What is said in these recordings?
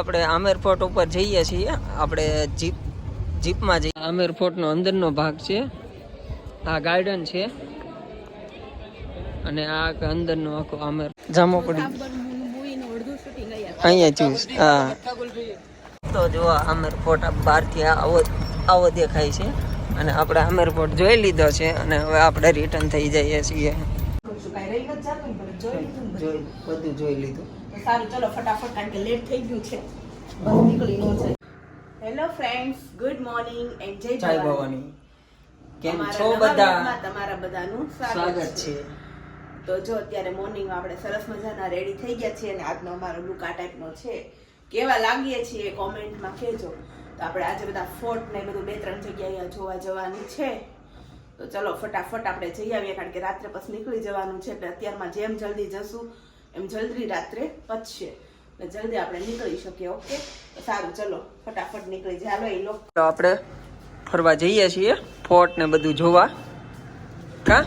આપણે આમેર ફોર્ટ ઉપર જઈએ છીએ. આપણે જીપ જીપમાં જઈએ. આમેર ફોર્ટનો અંદરનો ભાગ છે. આ ગાર્ડન છે. અને આ અંદરનો આખો આમેર. જામો પડી. અહીંયા ચૂસ હા. તો જો આમેર ફોર્ટ બહારથી આવો આવો દેખાય છે. અને આપણે આમેર ફોર્ટ જોઈ લીધો છે. અને હવે આપણે રિટર્ન થઈ જઈએ છીએ. બધું જોઈ લીધું. સારું ચલો ફટાફટ કારણ કે લેટ થઈ ગયું છે. બસ નીકળી ન છે. Hello friends good morning and જય જય ભવાની. કેમ છો બધા? તમારા બધાનું સ્વાગત છે. તો જો અત્યારે મોર્નિંગમાં આપણે સરસ મજાના રેડી થઈ ગયા છીએ અને આજનો અમારો લુક આ ટાઈપનો છે. કેવા લાગીએ છીએ કોમેન્ટમાં કહેજો. તો આપણે આજે બધા ફોર્ટ ને બધું બે ત્રણ જગ્યાએ જોવા જવાની છે. તો ચલો ફટાફટ આપણે જઈ આવીએ કારણ કે રાત્રે પછી નીકળી જવાનું છે. એટલે અત્યારમાં જેમ જલ્દી જશું એમ જલ્દી રાત્રે પચશે એટલે જલ્દી આપણે નીકળી શકીએ, ઓકે? સારું, ચલો, ફટાફટ નીકળી જાય. હાલો, એ લોકો. આપણે ફરવા જઈએ છીએ, ફોર્ટ ને બધું જોવા. કા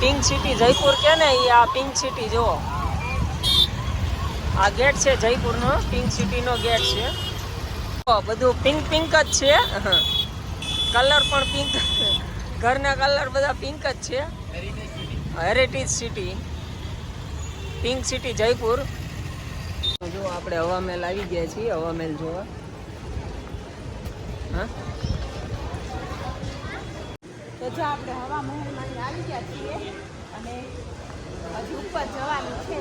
પિંક સિટી, જયપુર કે ને? એ આ પિંક સિટી, જુઓ. આ ગેટ છે જયપુરનો, પિંક સિટીનો ગેટ છે. બધું પિંક પિંક જ છે. કલર પણ પિંક, ઘરના કલર બધા પિંક જ છે. Heritage city pink city Jaipur. જો આપણે હવામેલ આવી ગયા છીએ, હવામેલ જોવા. હા? તો જો આપણે હવા મહેલમાં આવી ગયા છીએ અને હજી ઉપર જવાનું છે.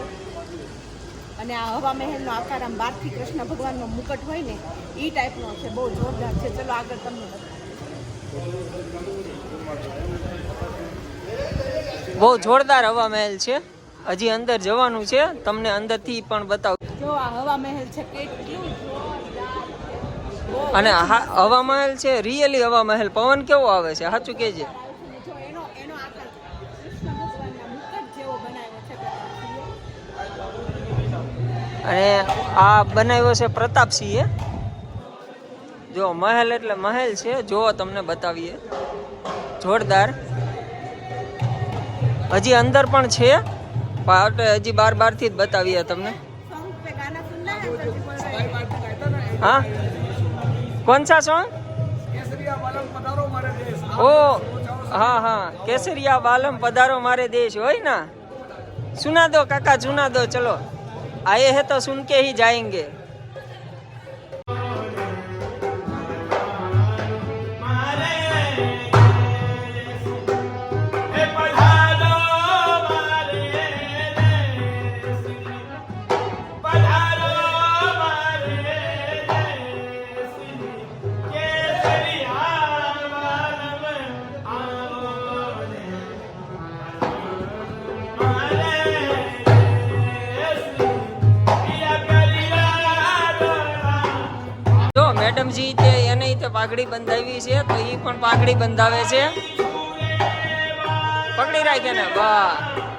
અને આ હવા મહેલનો આકાર આમ બારથી કૃષ્ણ ભગવાનનો મુકટ હોય ને એ ટાઈપનો છે, બહુ જોરદાર છે. ચલો આગળ તમને બહુ જોરદાર હવા મહેલ છે. હજી અંદર જવાનું છે. તમને અંદરથી પણ બતાવું. જો આ હવા મહેલ છે કેટલું અને હવા મહેલ છે રિયલી હવા મહેલ. પવન કેવો આવે છે? સાચું કેજે અને આ બનાવ્યો છે પ્રતાપસિંહે. જો મહેલ એટલે મહેલ છે જો તમને બતાવીએ. જોરદાર. હજી અંદર પણ છે. પાર્ટ હજી બાર બારથી જ બતાવીએ તમને. હા? કોણ સા સોંગ ઓ, હા હા. કેસરિયા વાલમ પધારો મારે દેશ, હોય ના? સુના દો કાકા, જુના દો, ચલો. આયે હે તો સુન કે હી જો મેડમજી તે એને તે પાઘડી બંધાવી છે, તો એ પણ પાઘડી બંધાવે છે. પકડી રાખે ને? બા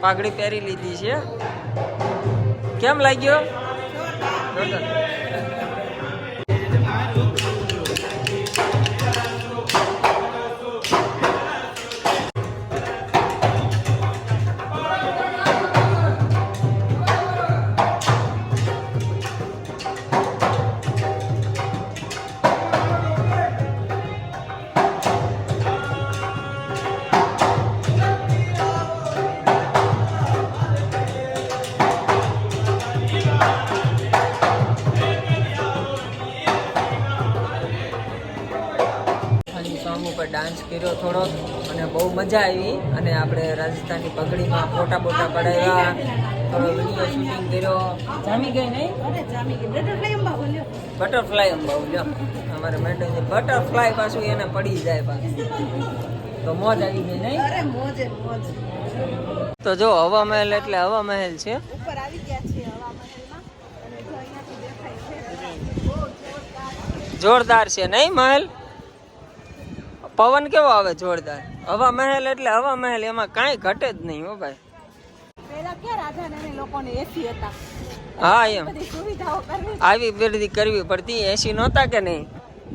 પાઘડી પહેરી લીધી છે. કેમ લાગ્યો? મજા આવી અને આપણે રાજસ્થાની પગડીમાં ફોટા બોટા પડાવ્યા થોડો વીડિયો શૂટિંગ કર્યો. જામી ગઈ નહીં? બટરફ્લાય અંબાવ લ્યો અમારે મેડમ બટરફ્લાય પાછું એને પડી જાય પાછું. તો મોજ આવી ગઈ નહીં? અરે મોજે મોજ. તો જો હવા મહેલ એટલે હવા મહેલ છે. ઉપર આવી ગયા હવા મહેલમાં છે જોરદાર છે નહીં મહેલ? પવન કેવો આવે જોરદાર? હવા મહેલ એટલે હવા મહેલ એમાં કાંઈ ઘટે જ નહીં હો ભાઈ. રાજા ને લોકોને એસી હતા? હા એમ. આવી બધી કરવી પડતી એસી નહોતા કે નહીં?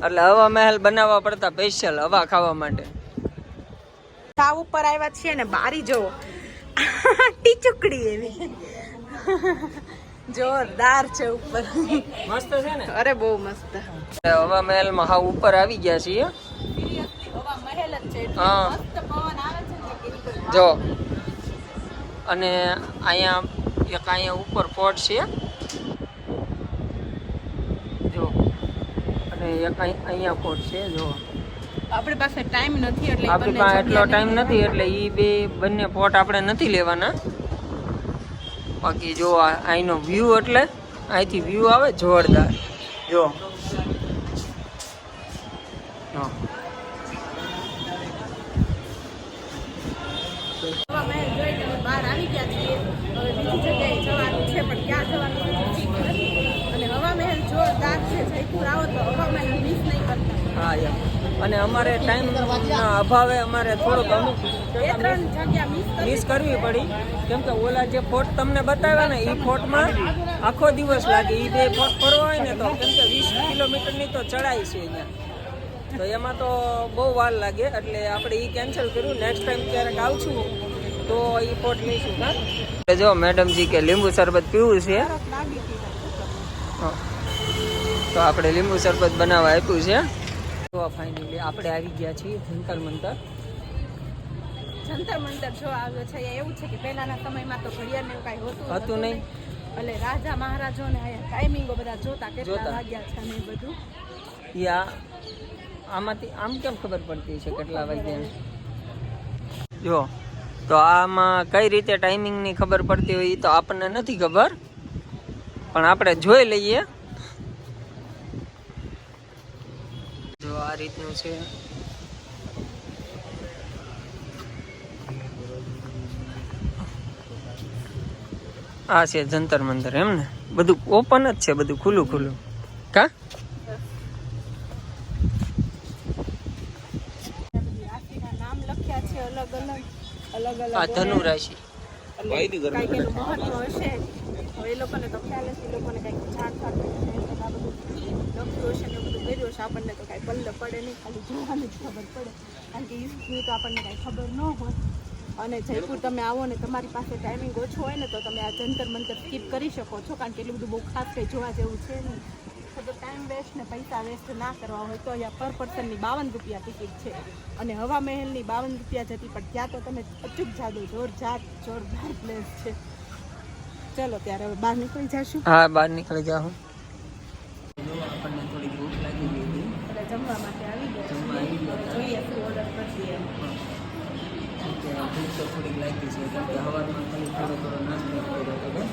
એટલે હવા મહેલ બનાવવા પડતા સ્પેશિયલ હવા ખાવા માટે. સાવ ઉપર આવ્યા છીએ ને બારી જોવો ટીચુકડી એવી. જોરદાર છે ઉપર. મસ્ત છે ને? અરે બહુ મસ્ત. હવા મહેલમાં હા ઉપર આવી ગયા છીએ. મહેલ હા. જો. અને અહીંયા એક અહીંયા ઉપર પોટ છે. જો. અને એક અહીંયા પોટ છે જો. આપણી પાસે ટાઈમ નથી એટલે આપણી બંને પાસે એટલો ટાઈમ નથી એટલે એ બે બંને પોટ આપણે નથી લેવાના. બાકી જો અહીંનો વ્યૂ એટલે અહીંથી વ્યૂ આવે જોરદાર. છીએ હવે બીજી જગ્યાએ જવાનું છે પણ ક્યાં જવાનું ઠીક નથી. અને હવા મહેલ જોરદાર છે જયપુર આવો તો હવા મહેલ મિસ નહીં કરતા. હા યાર અને અમારે ટાઈમ અભાવે અમારે થોડુંક અમુક મિસ કરવી પડી. કેમ કે ઓલા જે ફોટ તમને બતાવ્યા ને એ ફોટમાં આખો દિવસ લાગે. એ બે ફોટ ફરવા હોય ને તો કેમ કે વીસ કિલોમીટરની તો ચડાઈ છે અહીંયા. તો એમાં તો બહુ વાર લાગે એટલે આપણે એ કેન્સલ કર્યું. નેક્સ્ટ ટાઈમ ક્યારેક આવશું તો એ ફોટ લઈશું હા? જો મેડમજી કે લીંબુ શરબત પીવું છે. તો આપણે લીંબુ શરબત બનાવવા આપ્યું છે. તો ફાઇનલી આપણે આવી ગયા છીએ જંતર મંતર. જંતર મંતર જો આવ્યો છે. એવું છે કે પહેલાના સમયમાં તો ઘડિયાળ એવું કાંઈ હોતું હતું નહીં. એટલે રાજા મહારાજોને આયા ટાઈમિંગો બધા જોતા કેટલા જોતા. વાગ્યા છે ને બધું. યા આમાંથી આમ કેમ ખબર પડતી છે કેટલા વાગ્યા? જો તો આમાં કઈ રીતે ટાઈમિંગની ખબર પડતી હોય એ તો આપણને નથી ખબર. પણ આપણે જોઈ લઈએ. જો આ રીતનું છે. આ છે જંતર મંતર એમ ને? બધું ઓપન જ છે, બધું ખુલ્લું ખુલ્લું. કા? અલગ અલગ. અલગ અલગ આ ધનુ રાશિ કાંઈક એનું મહત્વ હશે. હવે એ લોકોને તો ખ્યાલ હશે એ લોકોને કંઈક જાણ થાય લખ્યું હશે ને એવું બધું કર્યું હશે. આપણને તો કાંઈ બલ્લે પડે નહીં ખાલી જોવાની જ ખબર પડે. કારણ કે તો આપણને કાંઈ ખબર ન હોય. અને જયપુર તમે આવો ને તમારી પાસે ટાઈમિંગ ઓછો હોય ને તો તમે આ જંતર મંતર સ્કીપ કરી શકો છો. કારણ કે એટલું બધું બહુ ખાસ કંઈ જોવા જેવું છે નહીં. ટાઈમ વેસ્ટ ને પૈસા વેસ્ટ ના કરવા હોય તો અહીંયા પર પર્સનની બાવન રૂપિયા ટિકિટ છે. અને હવા મહેલની બાવન રૂપિયા જતી પણ ત્યાં તો તમે અચૂક જાદો જોરજાર જોરદાર પ્લેસ છે. ચલો ત્યારે હવે બહાર નીકળી જશું. હા બહાર નીકળી જાઉં. આપણને થોડી ભૂખ લાગી ગઈ હતી એટલે જમવા માટે આવી જમવા આવી ગયા. જોઈએ શું ઓર્ડર કરીએ ભૂખ તો થોડીક લાગી છે કારણ કે હવારમાં ખાલી થોડો થોડો નાસ્તો કર્યો હતો ને.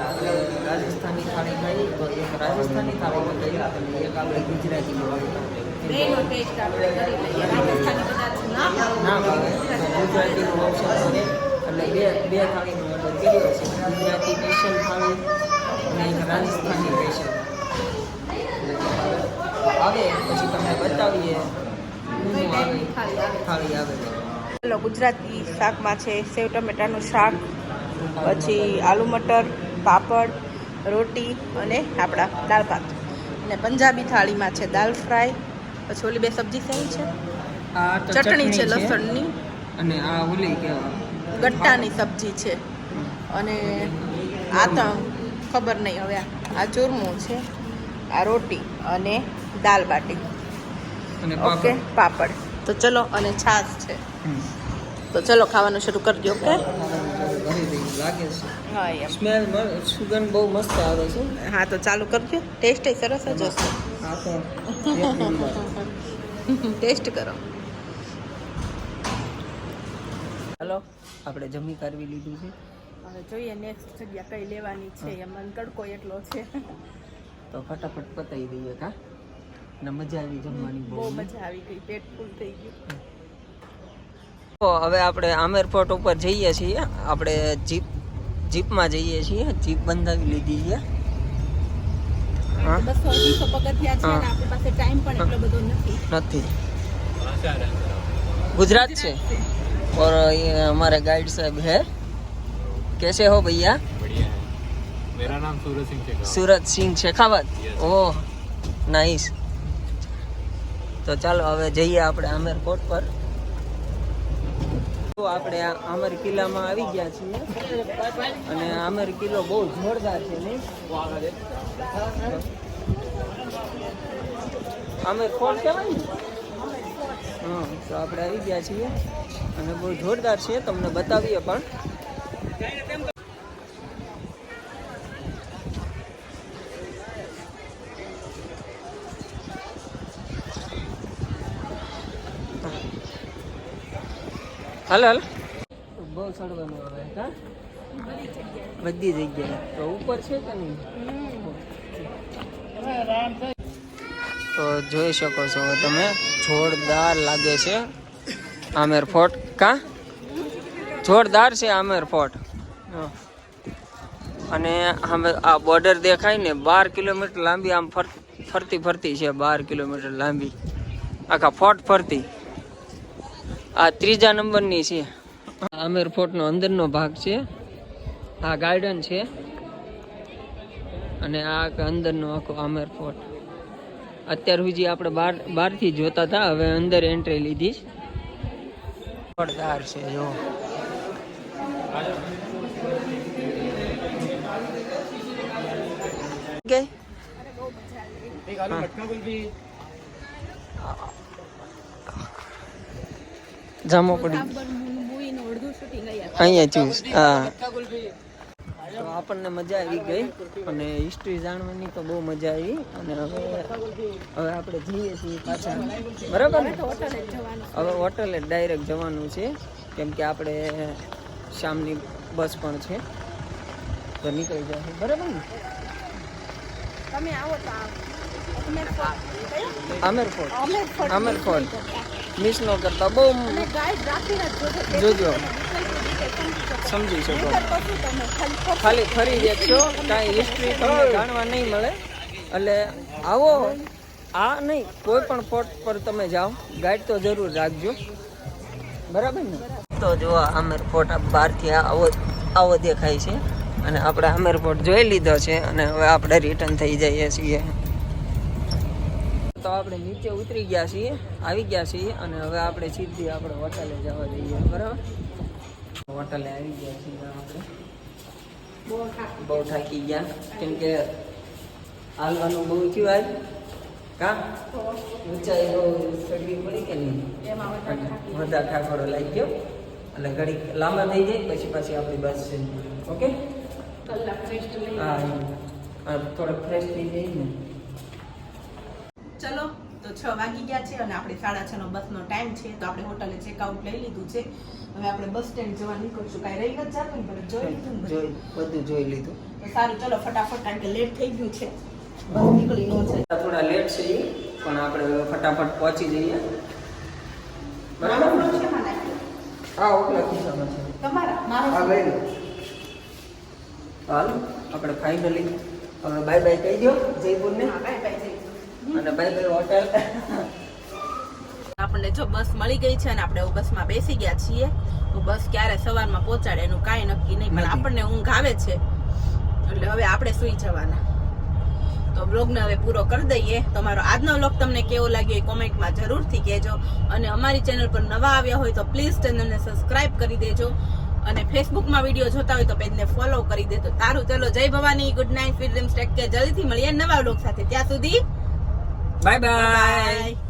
આપણે રાજસ્થાની થાળી ખાઈ તો એક રાજસ્થાની થાળીમાં ગઈ અને એક આપણે ગુજરાતીમાં ગઈ બેનો ટેસ્ટ આપણે કરી લઈએ. રાજસ્થાની કદાચ ના ભાવે. ના ભાવે. ગુજરાતીનું ઓપ્શન છે એટલે બે બે થાળીનો ઓર્ડર કર્યો છે. ગુજરાતી સ્પેશિયલ થાળી અને એક રાજસ્થાની સ્પેશિયલ આવે પછી તમને બતાવીએ. થાળી આવે. થાળી ચલો ગુજરાતી શાકમાં છે સેવ ટમેટાનું શાક પછી આલુ મટર પાપડ રોટી અને આપણા દાળ ભાત અને પંજાબી થાળીમાં છે દાલ ફ્રાય પછી ઓલી બે સબ્જી સેમ છે ચટણી છે લસણની અને આ ઓલી ગટ્ટાની સબ્જી છે અને આ તો ખબર નહીં હવે આ- આ ચૂરમું છે આ રોટી અને દાલ બાટી ઓકે પાપડ તો ચલો અને છાશ છે તો ચલો ખાવાનું શરૂ કરી દો ઓકે લાગે છે હા એમ. સ્મેલ સુગંધ બહુ મસ્ત આવે છે. હા તો ચાલુ કરજો. ટેસ્ટ સરસ જ હશે. હા તો ટેસ્ટ કરો. હલો આપણે જમી કરવી લીધું છે. હવે જોઈએ નેક્સ્ટ જગ્યા કઈ લેવાની છે. એમાં તડકો એટલો છે. તો ફટાફટ પતાવી દઈએ કા? ને મજા આવી જમવાની બહુ. મજા આવી ગઈ. પેટ ફૂલ થઈ ગયું. તો હવે આપણે આમેર ફોર્ટ ઉપર જઈએ છીએ. આપણે જીપ જીપમાં જઈએ છીએ જીપ બંધાવી લીધી છે હા બસો અઢીસો પગથિયા છે હા. ને આપણી પાસે ટાઈમ પણ એટલો બધો નથી નથી गुजरात से और ये हमारे गाइड साहब है कैसे हो भैया बढ़िया है मेरा नाम Suraj Singh Shekhawat Suraj Singh Shekhawat Yes. Oh nice તો ચાલો હવે જઈએ આપણે આમેર કોટ પર આપણે આ કિલ્લામાં આવી ગયા છીએ. અને આમેર કિલ્લો બહુ જોરદાર છે નહીં? આમેર કોટ કહેવાય હા, તો આપણે આવી ગયા છીએ. અને બહુ જોરદાર છે, તમને બતાવીએ પણ. હાલ હાલ. બહુ ચડવાનું હવે હા? બધી જગ્યાએ. તો ઉપર છે કે નહીં? તો જોઈ શકો છો તમે. જોરદાર લાગે છે આમેર ફોર્ટ. કા? જોરદાર છે આમેર ફોર્ટ. હા. અને અમે આ બોર્ડર દેખાય ને બાર કિલોમીટર લાંબી આમ ફર ફરતી ફરતી છે બાર કિલોમીટર લાંબી. આખા ફોર્ટ ફરતી. આ ત્રીજા નંબરની છે. આમેર ફોર્ટનો અંદરનો ભાગ છે. આ ગાર્ડન છે. અને આ અંદરનો આખો આમેર ફોર્ટ. અત્યાર સુધી આપણે બહાર બહારથી જોતા હતા હવે અંદર એન્ટ્રી લીધી જોરદાર છે જો. કે? જામો પડી. મૂવીનું અડધું શૂટિંગ અહીંયા ચૂસ હા. તો આપણને મજા આવી ગઈ અને હિસ્ટ્રી જાણવાની તો બહુ મજા આવી. અને હવે હવે આપણે જઈએ છીએ પાછા. બરાબર ને? હવે હોટલે ડાયરેક્ટ જવાનું છે. કેમ કે આપણે શામની બસ પણ છે. તો નીકળી જશે. બરાબર ને? તમે આવો તો Amer fort. Amer fort. Miss ન કરતા બહુ જોજો. સમજી શકો. ખાલી ફરી દેખશો કાંઈ હિસ્ટ્રી તમને જાણવા નહીં મળે. એટલે આવો આ નહીં કોઈ પણ પોર્ટ પર તમે જાઓ ગાઈડ તો જરૂર રાખજો. બરાબર ને? તો જો આમેર આ બહારથી આવો આવો દેખાય છે. અને આપણે આમેર ફોર્ટ જોઈ લીધો છે અને હવે આપણે રિટર્ન થઈ જઈએ છીએ. તો આપણે નીચે ઉતરી ગયા છીએ આવી ગયા છીએ અને હવે આપણે સીધી આપણે હોટલે જવા જઈએ બરાબર? હોટલે આવી ગયા છીએ આપણે. બહુ થાકી ગયા કેમ કે હાલવાનું બહુ થયું આજ. કા? ઊંચાઈ બહુ ચડવી પડી કે નહીં? વધારે ઠાકોરો લાગી ગયો. એટલે ઘડી લાંબા થઈ જાય પછી પાછી આપણી બસ છે. ઓકે? હા થોડો ફ્રેશ થઈ જાય ને. ચલો તો છ વાગી ગયા છે અને આપણે સાડા છ નો બસનો ટાઈમ છે તો આપણે હોટલે ચેકઆઉટ લઈ લીધું છે. હવે આપણે બસ સ્ટેન્ડ જવા નીકળશું. કાંઈ રહી નથી જતું ને જોઈ લીધું ને જોઈ બધું જોઈ લીધું. તો સારું ચલો ફટાફટ કારણ કે લેટ થઈ ગયું છે. બસ નીકળી ન જાય થોડા લેટ છે પણ આપણે ફટાફટ પહોંચી જઈએ. બરાબર? ને? હા ઓકે. ખિસ્સામાં છે તમારા? મારો હા લઈ લો. હાલ આપણે ફાઇનલી હવે બાય બાય કહી દો જયપુરને. હા, બાય બાય. અને ભાઈ હોટેલ આપણને જો બસ મળી ગઈ છે અને આપણે બસમાં બેસી ગયા છીએ. તો બસ ક્યારે સવારમાં પહોંચાડે એનું કાંઈ નક્કી નહીં પણ આપણને ઊંઘ આવે છે. એટલે હવે આપણે સુઈ જવાના. તો બ્લોગને હવે પૂરો કરી દઈએ. તમારો આજનો બ્લોગ તમને કેવો લાગ્યો એ કોમેન્ટમાં જરૂરથી કહેજો. અને અમારી ચેનલ પર નવા આવ્યા હોય તો પ્લીઝ ચેનલને સબસ્ક્રાઇબ કરી દેજો. અને ફેસબુકમાં વીડિયો જોતા હોય તો પેજને ફોલો કરી દેજો. તારું ચલો જય Bhavani good night film stack કે જલ્દીથી મળીએ નવા બ્લોગ સાથે. ત્યાં સુધી બાય બાય બાય